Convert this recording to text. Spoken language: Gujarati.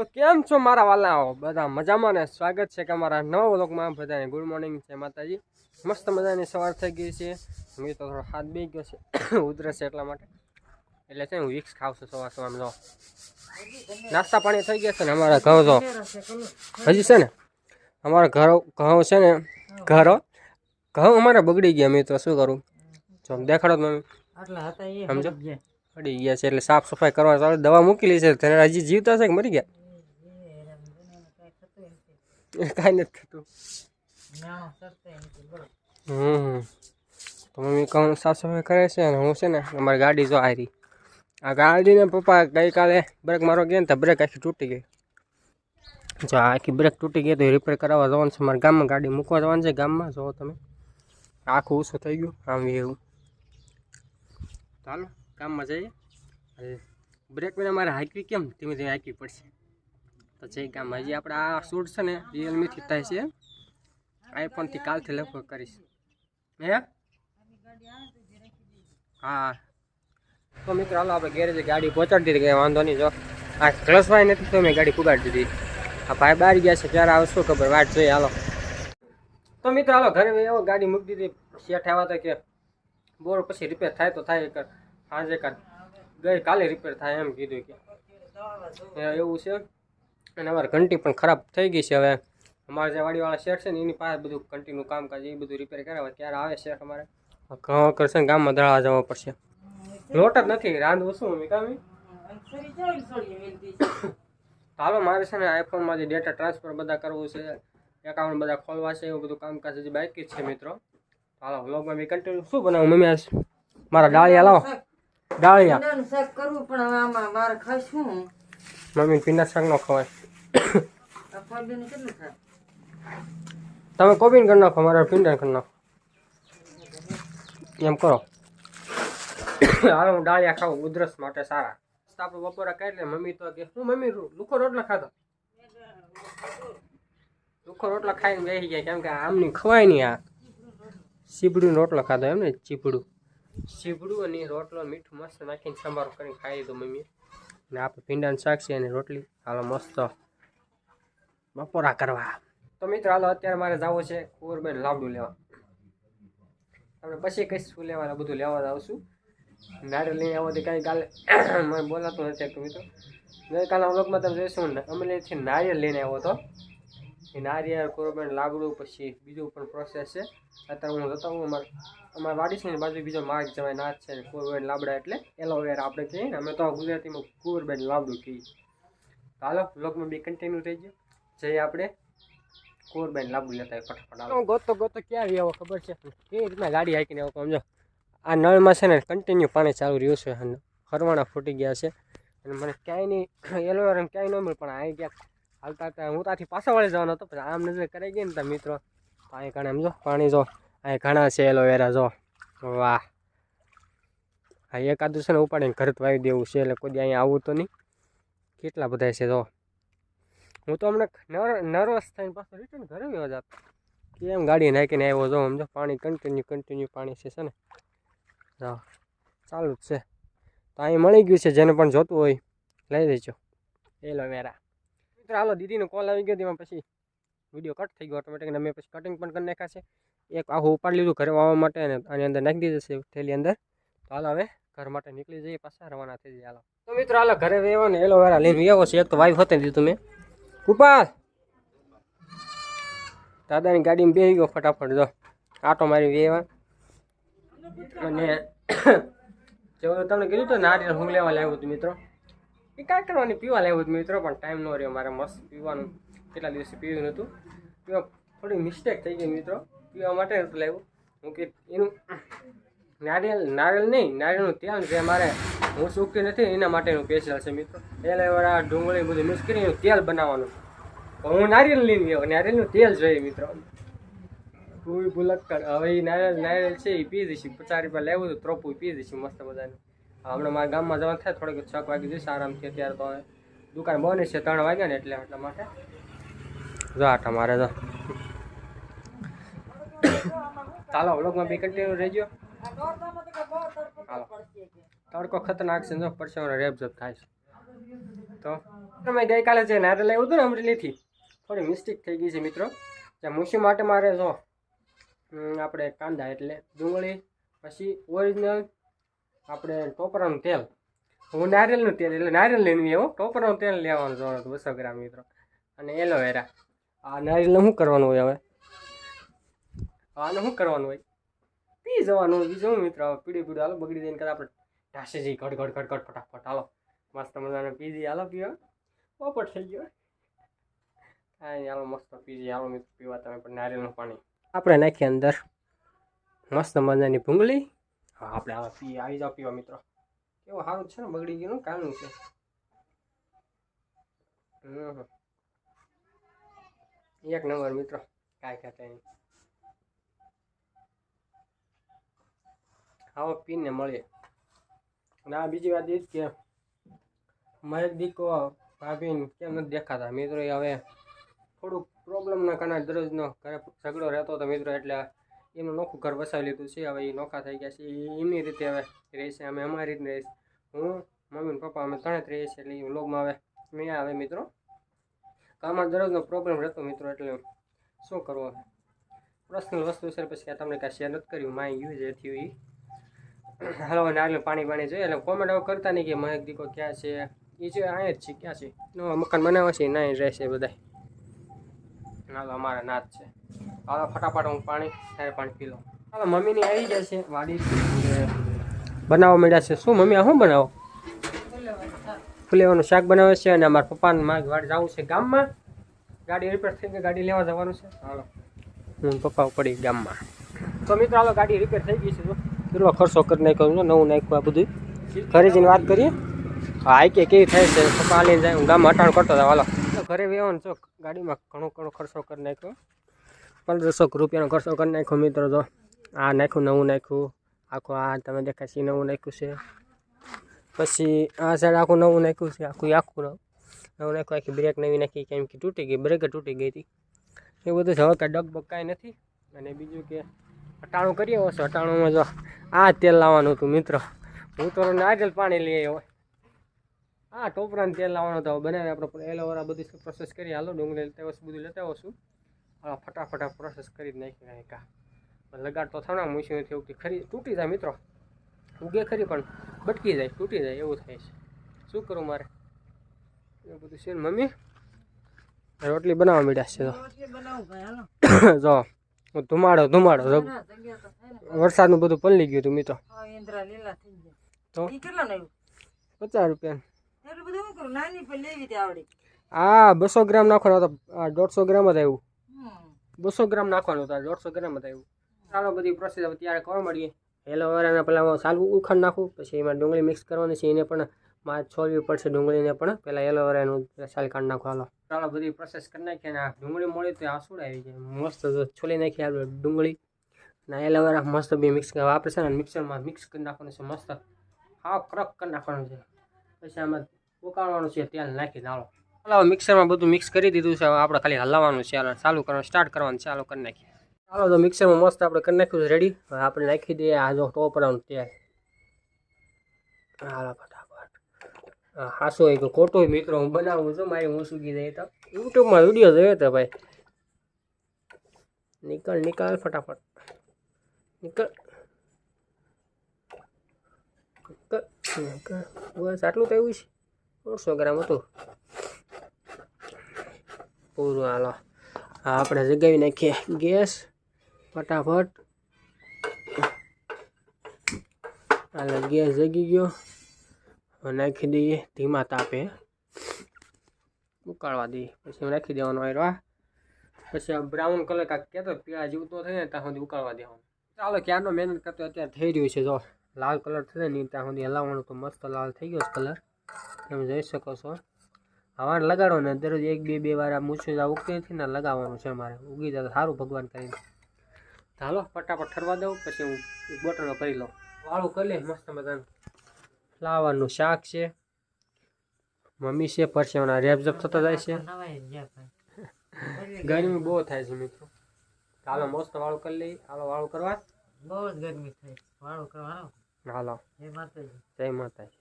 તો કેમ છો મારા વાલાઓ બધા મજામાં ને? સ્વાગત છે કે અમારા નવા વ્લોગમાં. બધાને ગુડ મોર્નિંગ છે માતાજી. મસ્ત મજાની સવાર થઈ ગઈ છે. હું તો થોડો હાથ બે ગયો છે. ઉધરસ છે એટલા માટે. એટલે છે હું વિક્સ ખાવ છું સવાર સવાર જો નાસ્તા પાણી થઈ ગયા છે ને અમારા ઘઉં તો હજી છે ને અમારા ઘરો ઘઉં છે ને ઘરો ઘઉં અમારે બગડી ગયા મિત્રો શું કરું? જો દેખાડો તો મમ્મી સમજો? પડી ગયા છે એટલે સાફ સફાઈ કરવા દવા દવા લઈ છે. તેને હજી જીવતા છે કે મરી ગયા? કાંઈ નથી થતું. હમ. તો મમ્મી કહું સાફ સફાઈ કરે છે અને હું છે ને અમારી ગાડી જો રહી આ ગાડીને પપ્પા ગઈકાલે બ્રેક મારો ગયા ને તો બ્રેક આખી તૂટી ગઈ. જો આખી બ્રેક તૂટી ગઈ તો રિપેર કરાવવા જવાનું છે. મારા ગામમાં ગાડી મૂકવા જવાનું છે ગામમાં જો તમે. આખું ઓછું થઈ ગયું આમ એવું. ચાલો ગામમાં જઈએ. બ્રેક વિના મારે હાંકવી કેમ? ધીમે ધીમે હાંકવી પડશે. તો જઈ ગામ હજી આપણે આ શૂટ છે ને રિયલમીથી થાય છે. આઈફોનથી કાલથી લગભગ કરીશ. હે? હા. તો મિત્રો, હાલો, આપણે ગેરેજે ગાડી પહોંચાડી દીધી કંઈ વાંધો નહીં. જો, આ ક્લસવાય નથી તો મેં ગાડી પુગાડી દીધી. આ ભાઈ બહાર ગયા છે ક્યારે આવશો ખબર વાટ જોઈએ, હાલો. તો મિત્રો, હાલો, ઘરે એવો ગાડી મૂકી દીધી. શેઠ આવ્યા હતા કે બોર પછી રિપેર થાય તો થાય સાંજે કર ગઈ કાલે રિપેર થાય એમ કીધું કે. એવું છે? અને અમારે ઘંટી પણ ખરાબ થઈ ગઈ છે હવે. અમારે જે વાડીવાળા શેઠ છે ને એની પાસે બધું ઘંટીનું કામકાજ એ બધું રિપેર કરાવે ક્યારે આવે શેઠ અમારે? ઘઉં કરશે ને ગામમાં દળવા જવા પડશે. લોટ જ નથી રાંધવું શું મમ્મી કામી સરી જોઈ સોળી વેલતી હાલો મારે છે ને આઈફોનમાં જે ડેટા ટ્રાન્સફર બધા કરવું છે એકાઉન્ટ બધા ખોલવા છે એવું બધું કામકાજ હજી બાકી જ છે મિત્રો. હાલો વ્લોગમાં બી કન્ટિન્યુ શું બનાવું મમ્મી આજ? મારા ડાળિયા લાવો. ડાળિયા. કરવું પણ હવે આમાં મારે ખાશું મમ્મી પીના શાક નો ખવાય. તમે કોબીન કરી નાખો, મારા ભીંડા કરી નાખો. એમ કરો. હાલો, હું ડાળિયા ખાઉં, ઉધરસ માટે સારા. આપણે બપોરે ખાઈ લે મમ્મી તો કે, હું મમ્મી લુખો રોટલા ખાધો? લુખો રોટલા ખાઈને બેસી ગયા કેમ કે આમની ખવાય નહીં આ. ચીપડું રોટલો ખાધો એમ ને ચીપડું સીપડું અને રોટલો, મીઠું મસ્ત નાખીને સંભારો કરીને ખાઈ લીધું મમ્મી ને આપણે ભીંડાનું શાક છે અને રોટલી. હાલો, મસ્ત. બપોરા કરવા. તો મિત્રો, હાલો, અત્યારે મારે જવું છે કુંવરબેન લાવડું લેવા. આપણે પછી કઈ શું લેવાના, બધું લેવા છું નારિયેલ લઈને આવવાથી કાંઈ કાલે. મને બોલાતું નથી એક મિત્રો. ગઈકાલના વ્લોગમાં તમે જોઈશું અમરેલીથી નારિયેલ લઈને આવ્યો હતો. એ નારિયેળ, કુંવરબેન લાગડું પછી બીજું પણ પ્રોસેસ છે. અત્યારે હું જતો અમારે અમારા વાડી બાજુ બીજો માર્ગ જવાય નાથ છે કોરબેન લાબડા એટલે એલોવેરા આપણે કહીએ ને, અમે તો ગુજરાતીમાં કુંવરબેન લાબડું કહીએ. હાલો, વ્લોગમાં બી કન્ટિન્યુ થઈ ગયો. જઈએ આપણે. કોરબેન લાંબુ લેતા ફટાફટ ગોતો ગોતો ક્યાં આવ્યો ખબર છે? એ રીતના ગાડી હાકીને આવો સમજો આ નળમાં છે ને કન્ટિન્યુ પાણી ચાલુ રહ્યું છે અને ફરવાના ફૂટી ગયા છે. અને મને ક્યાંય નહીં એલોવેરા ક્યાંય ન મળે, પણ અહીં ગયા હાલતા હતા. હું ત્યાંથી પાછા વળી જવાનો હતો પછી આમ નજર કરાઈ ગઈ ને ત્યાં મિત્રો અહીં ઘણા એમ જો, પાણી જો. અહીં ઘણા છે એલોવેરા જો. વાહ. હા એકાદું છે ને ઉપાડીને ઘર વાવી દેવું છે, એટલે કોઈ અહીંયા આવવું તો નહીં. કેટલા બધા છે, જો. હું તો હમણાં નર, નર્વસ થઈને પાછો રિટર્ન ઘરે ગયો જાત. કેમ ગાડી નાખીને આવ્યો જો, સમજો? પાણી કન્ટિન્યુ કન્ટિન્યુ પાણી છે છે ને? હા, ચાલુ જ છે. તો અહીં મળી ગયું છે, જેને પણ જોતું હોય, લઈ લેજો. દેજો મેરા મિત્રો, હાલો, દીદીનો કોલ આવી ગયો તેમાં પછી વીડિયો કટ થઈ ગયો ઓટોમેટિક મેં પછી કટિંગ પણ કરી નાખ્યા છે. એક આખું ઉપાડી લીધું ઘરે વાવવા માટે, અને આની અંદર નાખી દીધું છે, થેલી અંદર. તો હાલો, હવે ઘર માટે નીકળી જઈએ, પાછા રવાના થઈ જઈએ, હાલો. તો મિત્રો, હાલો, ઘરે રહેવાનું એલોવેરા લઈને આવ્યો છે, એક તો વાઈફ હતી દીધું મેં. ઉપાસ દાદાની ગાડીમાં બેસી ગયો ફટાફટ, જો. આટો મારી વેવા અને જો, તમને કીધું તો નારિયેળ હું લેવા લાવ્યો હતું મિત્રો. એ કાંઈ કરવાની, પીવા લાવ્યો હતું મિત્રો, પણ ટાઈમ ન રહ્યો. મારે મસ્ત પીવાનું, કેટલા દિવસે પીવ્યું નહોતું. પીવા થોડી મિસ્ટેક થઈ ગઈ મિત્રો. પીવા માટે નહોતું લાવ્યું હું કે એનું નારિયેળ નારિયેળ નહીં, નારિયેળનું તેલ જે મારે. હું સૂકી નથી, એના માટેનું સ્પેશિયલ છે મિત્રો. એલોવેરા ડુંગળી બધું મિક્સ કરીને તેલ બનાવવાનું. હું નારિયેળ લઈને ગયો નારિયેળનું તેલ જોઈએ મિત્રો. કોઈ ભૂલક્કડ હવે એ નારિયેલ નારિયેલ છે એ પી દઈશું. પચાસ રૂપિયા લેવું તો ત્રોપું પી દઈશું મસ્ત બધાને હમણાં મારા ગામમાં જવાનું થાય, થોડીક છ વાગી જઈશ આરામથી અત્યારે તો દુકાન બને છે, ત્રણ વાગ્યા ને એટલે એટલા માટે. જો આટા મારે તો ચાલો વ્લોગમાં બી કન્ટિન્યુ રહેજો. હાલો. તડકો ખતરનાક છે, જો પરસેવાનો રેપ જપ થાય છે. તો તમે ગઈકાલે જે નારિયેલ લાવ્યું હતું ને અમરેલીથી, થોડી મિસ્ટેક થઈ ગઈ છે મિત્રો. જ્યાં મૂસી માટે મારે જો આપણે કાંદા એટલે ડુંગળી, પછી ઓરિજિનલ આપણે ટોપરાનું તેલ. હું નારિયેલનું તેલ, એટલે નારિયેલ લઈને આવ્યો. ટોપરાનું તેલ લેવાનું જોવાનું હતું બસો ગ્રામ મિત્રો. અને એલોવેરા. આ નારિયેલનું શું કરવાનું હોય હવે? આનું શું કરવાનું હોય? પી જવાનું બીજું મિત્રો? પીડી પીડું હાલો બગડી જઈને કદાચ આપણે ઢાસે ઘટ ઘટ ઘટ ઘડ, ફટાફટ, હાલો. મસ્ત મજાનો પીજી, હાલો પીવા પોપટ થઈ ગયો. કાંઈ હાલો, મસ્ત પીજી, હાલો, મિત્રો, પીવા તમે પણ નારિયેળનું પાણી. આપણે નાખીએ અંદર. મસ્ત મજાની ભૂંગળી. હા, આપણે આવા પી, આવી જાઓ પીવા, મિત્રો. કેવું સારું છે ને, બગડી ગયું કાનું છે. એક નંબર, મિત્રો. કાંઈ કહેતા નહીં. આવો પીને મળીએ. આ બીજી વાત એ જ કે મહેક દીકો ભાભીને કેમ નથી દેખાતા? મિત્રો હવે થોડુંક પ્રોબ્લેમના કારણે દરરોજનો ઘરે ઝઘડો રહેતો હતો મિત્રો, એટલે એનું નોખું ઘર વસાવી લીધું છે. હવે એ નોખા થઈ ગયા છે. એ એમની રીતે હવે રહેશે અમે અમારી રીતે રહીશ. હું, મમ્મી ને પપ્પા, અમે ત્રણે રહીએ છીએ. એટલે એ લોગમાં હવે મેં આવે મિત્રો, કામમાં દરરોજનો પ્રોબ્લેમ રહેતો મિત્રો, એટલે શું કરવો? પર્સનલ વસ્તુ છે પછી તમને કાંઈ શેર નથી કર્યું. માય યુઝ એ થયું એ હાલો નારિયેળ પાણી પાણી જોઈએ. એટલે કોમેન્ટ આવું કરતા નહીં કે મહેક દીકો ક્યાં છે? એ છે અહીંયા જ છે, ક્યાં છે? મકાન બનાવે છે ના રહેશે બધા હાલો અમારા નાથ છે. હાલો, ફટાફટ હું પાણી ત્યારે પાણી પી લઉં. હાલો મમ્મીની આવી જાય છે વાડી. બનાવવા માંડ્યા છે. શું, મમ્મી આ શું બનાવો? ફુલેવાનું શાક બનાવે છે અને અમારા પપ્પાને મારી વાડી જવું છે ગામમાં. ગાડી રિપેર થઈ ગઈ, ગાડી લેવા જવાનું છે. હાલો. હું પપ્પા પડી ગામમાં. તો મિત્રો, હાલો, ગાડી રિપેર થઈ ગઈ છે, જો. કેટલો ખર્ચો કરી નાખ્યો છે નવું નાખ્યું આ બધું ખરીદીને વાત કરીએ. હા કે કેવી થાય છે, પપ્પા લઈને જાય, હું ગામમાં અટાણ કરતો હતો, હાલો. ઘરે ને ચોક, ગાડીમાં ઘણો ઘણો ખર્ચો કરી નાખ્યો. પંદરસો રૂપિયાનો ખર્ચો કરી નાખ્યો મિત્રો તો આ નાખ્યું, નવું નાખ્યું. આખું આ, તમે દેખાય છે, નવું નાખ્યું છે. પછી આ સાઈડ આખું નવું નાખ્યું છે, આખું આખું નવું. નાખ્યું, આખી બ્રેક નવી નાખી, કેમ કે તૂટી ગઈ, બ્રેક તૂટી ગઈ હતી. એ બધું હવે કાંઈ ડગબગ કાંઈ નથી. અને બીજું કે અટાણું કરીએ છો અટાણુંમાં જો આ તેલ લાવવાનું હતું મિત્ર. હું તો નારિયેલ પાણી લઈ આવ્યો. હા ટોપરાનું તેલ લાવવાનું હતું. બનાવી આપણે એલોવેરા બધી પ્રોસેસ કરી હાલો ડુંગળી લેતા આવો બધું લેતા આવશું હા ફટાફટ પ્રોસેસ કરી જ નાખી નાખ્યા લગાડ તો થણા મૂસી નથી ઉગતી ખરી. તૂટી જાય મિત્રો. ઉગે ખરી પણ બટકી જાય તૂટી જાય એવું થાય છે. શું કરું મારે? એવું બધું છે ને મમ્મી? રોટલી બનાવવા મીડ્યા છે જો. ધુમાડો ધુમાડો. વરસાદનું બધું પલળી ગયું હતું મિત્રો હા, તો? પચાસ રૂપિયા આ બસો ગ્રામ નાખવાનો હતો. આ દોઢસો ગ્રામ જ આવ્યું. બસો ગ્રામ નાખવાનું હતું આ દોઢસો ગ્રામ જ આવ્યું. ચાલો બધી પ્રોસેસ હવે ત્યારે કરવા મળીએ એલોવેરાને પહેલાં સાલું ઉખાડ નાખું પછી એમાં ડુંગળી મિક્સ કરવાની છે એને પણ મારે છોલવી પડશે ડુંગળીને પણ. પહેલાં એલોવેરાનું સાલ કાઢ નાખો હાલો. ચાલો બધી પ્રોસેસ કરી નાખીએ અને આ ડુંગળી મળી તો આ શું આવી જાય. મસ્ત છોલી નાખી આપણે ડુંગળી. અને એલોવેરા મસ્ત બી મિક્સ વાપરે છે ને મિક્સરમાં મિક્સ કરી નાખવાનું છે મસ્ત. હા ક્રક કરી નાખવાનું છે. પછી આમાં ઉકાળવાનું છે, તેલ નાખી હાલો ચાલો મિક્સરમાં બધું મિક્સ કરી દીધું છે, હવે આપણે ખાલી હલાવવાનું છે ચાલુ કરવાનું સ્ટાર્ટ કરવાનું, ચાલુ કરી નાખીએ. ચાલો તો મિક્સરમાં મસ્ત આપણે કરી નાખ્યું રેડી આપણે નાખી દઈએ આ જો ટોપરાનું તેલ હાલો. હાસો એક ખોટો મિત્રો હું બનાવું છું, મારી હું સુગી જાય તો. યુટ્યુબમાં વીડિયો જોયો તો ભાઈ. નીકળ નીકળ ફટાફટ. નીકળ. બસ આટલું તો એવું છે દોઢસો ગ્રામ હતું. પૂરું હાલો. હા આપણે જગાવી નાખીએ ગેસ. ફટાફટ. હાલો, ગેસ જગી ગયો. નાખી દઈએ, ધીમા તાપે. ઉકાળવા દઈએ. પછી નાખી દેવાનો આયરો પછી આ બ્રાઉન કલર કાંક કહેતો પીળા જેવું તો થાય ત્યાં સુધી ઉકાળવા દેવાનું. ચાલો, ક્યારનો મહેનત કરતો અત્યારે થઈ રહ્યું છે, જો. લાલ કલર થશે ને, ત્યાં સુધી હલાવવાનું તો મસ્ત લાલ થઈ ગયો કલર. તમે જોઈ શકો છો. હવાર લગાડો ને, દરરોજ એક, બે બે વાર આ મૂછું ઉગતી નથી ને લગાવવાનું છે મારે. ઉગી જાય સારું ભગવાન કરીને. હાલો, ફટાફટ ઠરવા દઉં, પછી હું એક બોટલમાં ભરી લઉં. વાળું કરી લે, મસ્ત મજાનું. ફ્લાવરનું શાક છે મમ્મી છે પરસેવાના રેપઝપ થતા જાય છે. ગરમી બહુ થાય છે મિત્રો. હાલો મસ્ત વાળું કરી લઈ હાલો વાળું કરવા. બહુ જ ગરમી થાય વાળું કરવાનું? હાલો. એ માતાજી. જય માતાજી.